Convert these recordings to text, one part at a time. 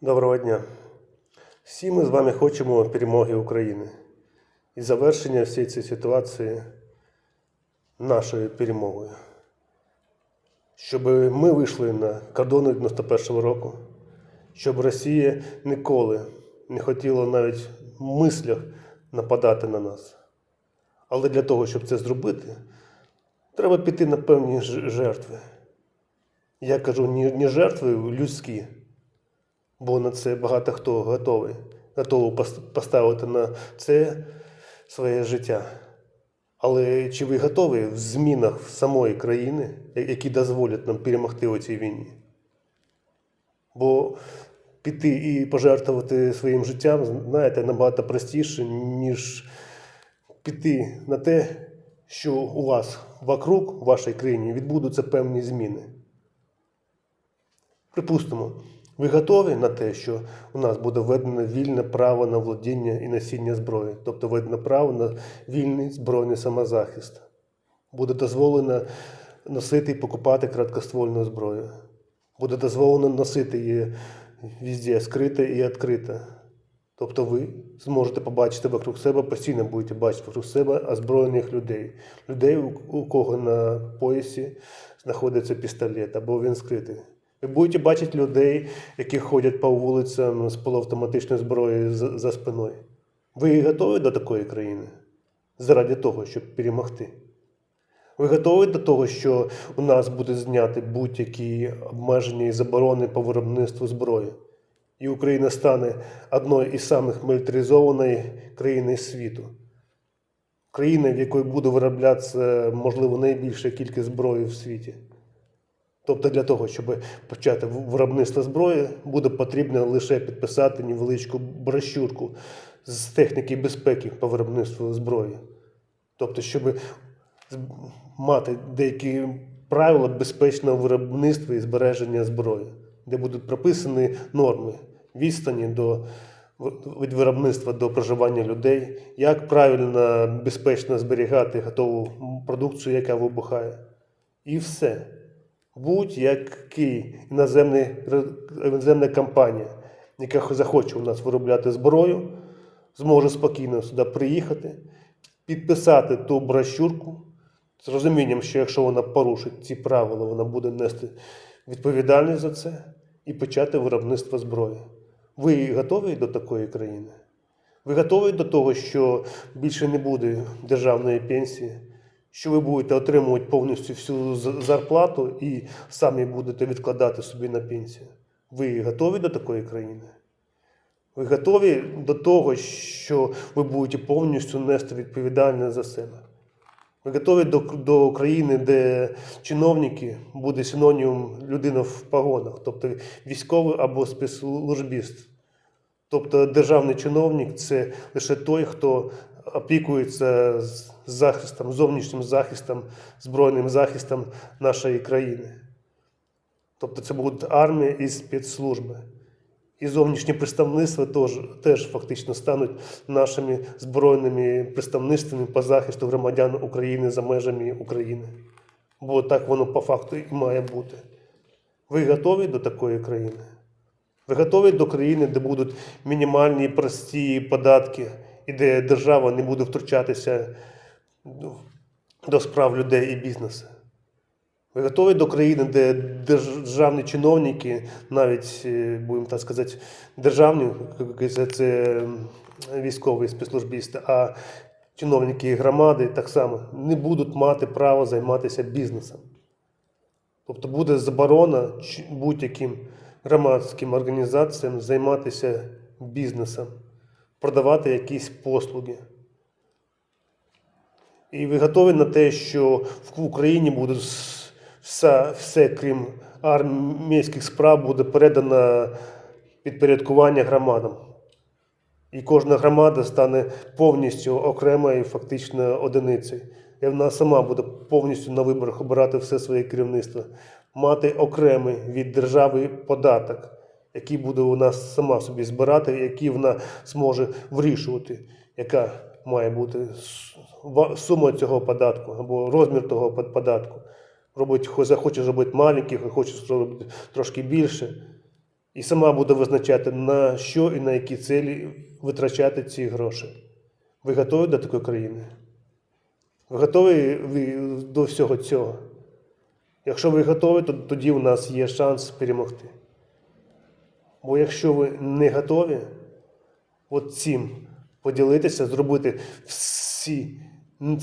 Доброго дня. Всі ми з вами хочемо перемоги України і завершення всієї цієї ситуації нашою перемогою. Щоб ми вийшли на кордони 91-го року, щоб Росія ніколи не хотіла навіть в мислях нападати на нас. Але для того, щоб це зробити, треба піти на певні жертви. Я кажу не, жертви людські, бо на це багато хто готовий, готовий поставити на це своє життя. Але чи ви готові в змінах самої країни, які дозволять нам перемогти у цій війні? Бо піти і пожертвувати своїм життям, знаєте, набагато простіше, ніж піти на те, що у вас вокруг, в вашій країні, відбудуться певні зміни. Припустимо, ви готові на те, що у нас буде введено вільне право на владіння і носіння зброї, тобто введено право на вільний збройний самозахист. Буде дозволено носити і покупати короткоствольну зброю. Буде дозволено носити її везде, скрито і відкрито. Тобто ви зможете побачити вокруг себе, постійно будете бачити вокруг себе озброєних людей. Людей, у кого на поясі знаходиться пістолет або він скритий. Ви будете бачити людей, які ходять по вулицям з полуавтоматичною зброєю за, спиною. Ви готові до такої країни? Заради того, щоб перемогти? Ви готові до того, що у нас буде зняти будь-які обмеження і заборони по виробництву зброї? І Україна стане одною із самих мілітаризованих країн світу. Країна, в якої буде вироблятися, можливо, найбільша кількість зброї в світі. Тобто для того, щоб почати виробництво зброї, буде потрібно лише підписати невеличку брошюрку з техніки безпеки по виробництву зброї. Тобто, щоб мати деякі правила безпечного виробництва і збереження зброї, де будуть прописані норми відстані до від виробництва до проживання людей, як правильно безпечно зберігати готову продукцію, яка вибухає. І все. Будь-який іноземний, іноземна компанія, яка захоче у нас виробляти зброю, зможе спокійно сюди приїхати, підписати ту брошюрку з розумінням, що якщо вона порушить ці правила, вона буде нести відповідальність за це і почати виробництво зброї. Ви готові до такої країни? Ви готові до того, що більше не буде державної пенсії, що ви будете отримувати повністю всю зарплату і самі будете відкладати собі на пенсію? Ви готові до такої країни? Ви готові до того, що ви будете повністю нести відповідальність за себе? Ви готові до, до країни, де чиновники буде синонімом людина в погонах, тобто військовий або спецслужбіст. Тобто державний чиновник це лише той, хто опікується захистом, зовнішнім захистом, збройним захистом нашої країни. Тобто це будуть армія і спецслужби. І зовнішні представництва теж, теж фактично стануть нашими збройними представництвами по захисту громадян України за межами України. Бо так воно по факту і має бути. Ви готові до такої країни? Ви готові до країни, де будуть мінімальні прості податки, і де держава не буде втручатися ну, до справ людей і бізнесу? Ви готові до країни, де державні чиновники, навіть, е, будемо так сказати, державні, це, військові спецслужбісти, а чиновники громади так само не будуть мати права займатися бізнесом. Тобто буде заборона будь-яким громадським організаціям займатися бізнесом, продавати якісь послуги. І ви готові на те, що в Україні буде все, все крім армійських справ, буде передано підпорядкування громадам. І кожна громада стане повністю окремою фактично одиницею. І вона сама буде повністю на виборах обирати все своє керівництво, мати окремий від держави податок, який буде нас сама собі збирати, який вона зможе вирішувати, яка має бути сума цього податку або розмір того податку. Робить, хо- захоче зробити маленький, хоче зробити трошки більше. і сама буде визначати, на що і на які цілі витрачати ці гроші. Ви готові до такої країни? Ви готові до всього цього? Якщо ви готові, то тоді у нас є шанс перемогти. Бо якщо ви не готові, от цим поділитися, зробити всі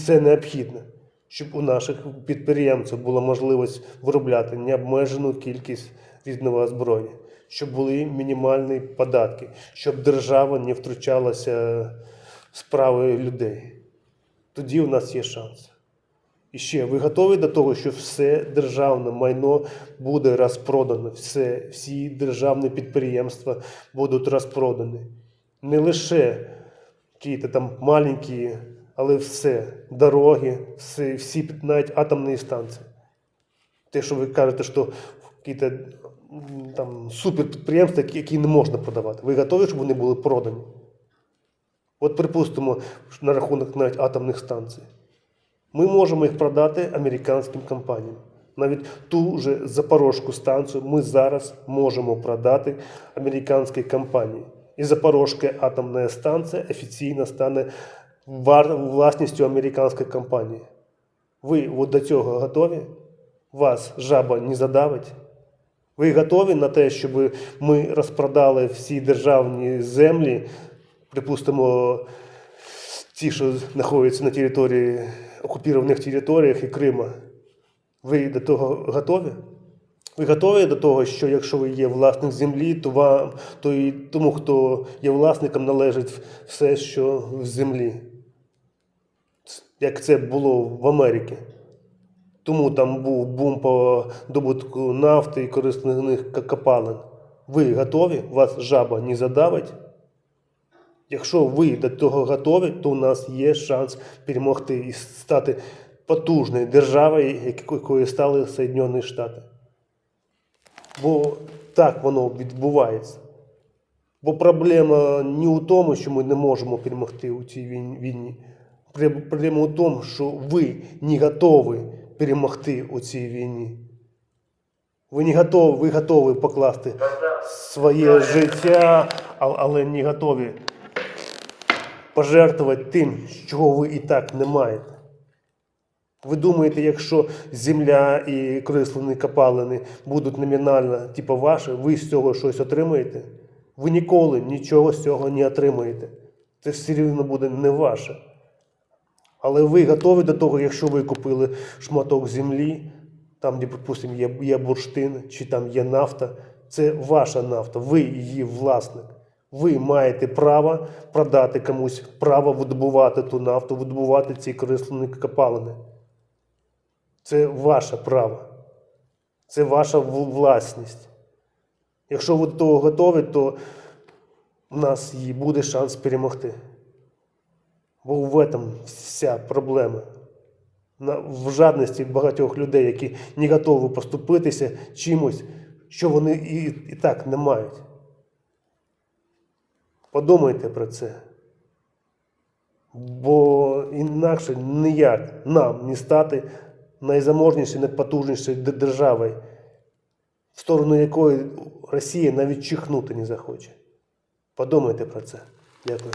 це необхідно, щоб у наших підприємців була можливість виробляти необмежену кількість різного озброєння, щоб були мінімальні податки, щоб держава не втручалася в справи людей. Тоді у нас є шанс. І ще, ви готові до того, що все державне майно буде розпродано, все, всі державні підприємства будуть розпродані. Не лише якісь там маленькі, але все, дороги, все, всі навіть атомні станції. Те, що ви кажете, що якісь там суперпідприємства, які не можна продавати. Ви готові, щоб вони були продані? От припустимо, на рахунок навіть атомних станцій. Ми можемо їх продати американським компаніям. Навіть ту же Запорожську станцію ми зараз можемо продати американській компанії. І Запорожська атомна станція офіційно стане власністю американської компанії. Ви от до цього готові? Вас жаба не задавить? Ви готові на те, щоб ми розпродали всі державні землі, припустимо, ті, що знаходяться на території окупованих територіях і Крима? Ви до того готові? Ви готові до того, що якщо ви є власник землі, то вам, то і тому, хто є власником, належить все, що в землі. Як це було в Америці. Тому там був бум по добутку нафти і корисних копалин. Ви готові? Вас жаба не задавить? Якщо ви до того готові, то у нас є шанс перемогти і стати потужною державою, якою стали Соєднані Штати. Бо так воно відбувається. Бо проблема не у тому, що ми не можемо перемогти у цій війні. Проблема у тому, що ви не готові перемогти у цій війні. Ви не готові, ви готові покласти своє життя, але не готові пожертвувати тим, чого ви і так не маєте. Ви думаєте, якщо земля і крислені копалини будуть номінально, типу ваші, ви з цього щось отримаєте? Ви ніколи нічого з цього не отримаєте. Це все рівно буде не ваше. Але ви готові до того, якщо ви купили шматок землі, там, де, припустимо, є бурштин чи там є нафта, це ваша нафта, ви її власник. Ви маєте право продати комусь право видобувати ту нафту, видобувати ці крислені копалини. Це ваше право. Це ваша власність. Якщо ви до того готові, то у нас і буде шанс перемогти. Бо в этом вся проблема. В жадності багатьох людей, які не готові поступитися чимось, що вони і так не мають. Подумайте про це. Бо інакше ніяк нам не стати найзаможнішою, найпотужнішою державою, в сторону якої Росія навіть чихнути не захоче. Подумайте про це. Дякую.